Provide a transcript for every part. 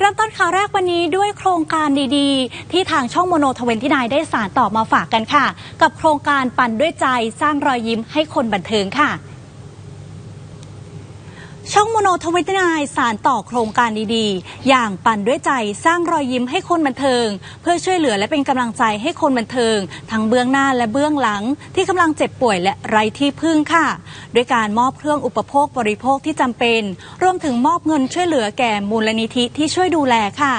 เริ่มต้นข่าวแรกวันนี้ด้วยโครงการดีๆ ที่ทางช่องโมโนทเวนที่นายได้สารต่อมาฝากกันค่ะ กับโครงการปั่นด้วยใจสร้างรอยยิ้มให้คนบันเทิงค่ะ ช่องโมโนทวิตนายสารต่อโครงการดีๆ อย่างปั่นด้วยใจสร้างรอยยิ้มให้คนบันเทิง เพื่อช่วยเหลือและเป็นกำลังใจให้คนบันเทิง ทั้งเบื้องหน้าและเบื้องหลัง ที่กำลังเจ็บป่วยและไร้ที่พึ่งค่ะ ด้วยการมอบเครื่องอุปโภคบริโภคที่จำเป็น รวมถึงมอบเงินช่วยเหลือแก่มูลนิธิที่ช่วยดูแลค่ะ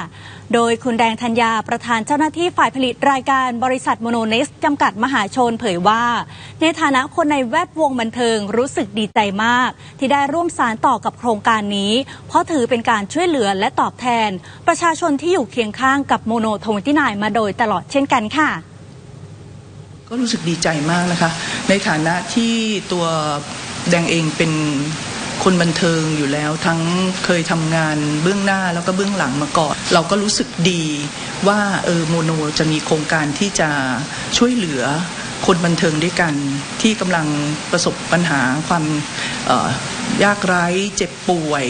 โดยคุณแดงธัญญาประธานเจ้าหน้าที่ฝ่ายผลิตรายการบริษัทโมโนเนสจำกัดมหาชนเผยว่า ในฐานะคนในแวดวงบันเทิงรู้สึกดีใจมาก ที่ได้ร่วมสารต่อกับโครงการนี้ เพราะถือเป็นการช่วยเหลือและตอบแทน ประชาชนที่อยู่เคียงข้างกับโมโนทวินายมาโดยตลอดเช่นกันค่ะ ก็รู้สึกดีใจมากนะคะ ในฐานะที่ตัวแดงเองเป็น คนบันเทิงอยู่แล้วทั้งเคยทำงานเบื้องหน้าแล้วก็เบื้องหลังมาก่อน เราก็รู้สึกดีว่าเออโมโนจะมีโครงการที่จะช่วยเหลือคนบันเทิงด้วยกันที่กำลังประสบปัญหาความออยากไร้เจ็บป่วย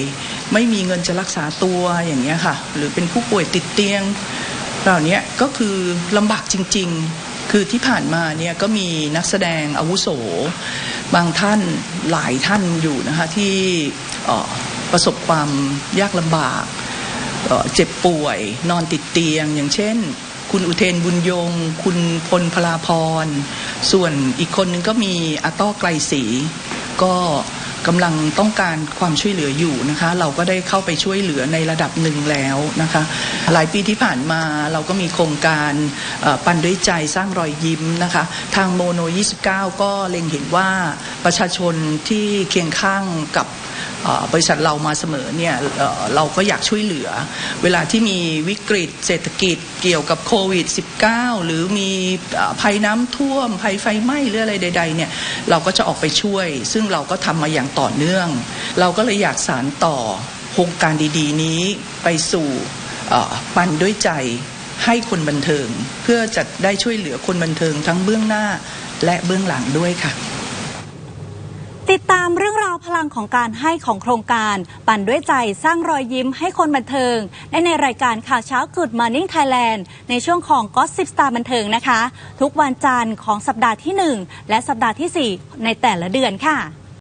ไม่มีเงินจะรักษาตัวอย่างเงี้ยค่ะ หรือเป็นผู้ป่วยติดเตียงเหล่านี้ก็คือลำบากจริง ๆ คือที่ผ่านมาเนี่ยก็มีนักแสดงอาวุโส บางท่านหลายท่านอยู่นะคะที่ประสบความยากลำบากเอ่อเจ็บป่วย นอนติดเตียง อย่างเช่น คุณอุเทนบุญยง คุณพลพลาพร ส่วนอีกคนนึงก็มีอาต้อไกลศรีก็ กำลังต้องการความช่วยเหลืออยู่นะคะ เราก็ได้เข้าไปช่วยเหลือในระดับหนึ่งแล้วนะคะ หลายปีที่ผ่านมาเราก็มีโครงการปันด้วยใจสร้างรอยยิ้มนะคะ ทางโมโน 29 ก็เล็งเห็นว่าประชาชนที่เคียงข้างกับ บริษัทเรามาเสมอเนี่ยเเราก็อยากช่วยเหลือ เวลาที่มีวิกฤตเศรษฐกิจเกี่ยวกับโควิด -19 หรือมีอภัยน้ำท่วมภัยไฟไหม้หรืออะไรใดๆเนี่ยเราก็จะออกไปช่วย ซึ่งเราก็ทำมาอย่างต่อเนื่อง เราก็เลยอยากสารต่อโครงการดีๆนี้ไปสู่ปันด้วยใจให้คนบันเทิง เพื่อจะได้ช่วยเหลือคนบันเทิงทั้งเบื้องหน้าและเบื้องหลังด้วยค่ะามเรื่องราวพลังของการให้ของโครงการ ปั่นด้วยใจสร้างรอยยิ้มให้คนบันเทิง ได้ในรายการข่าวเช้า Good Morning Thailand ในช่วงของก็สิบสตาร์บันเทิงนะคะ ทุกวันจันทร์ของสัปดาห์ที่ 1 และสัปดาห์ที่ 4 ในแต่ละเดือนค่ะ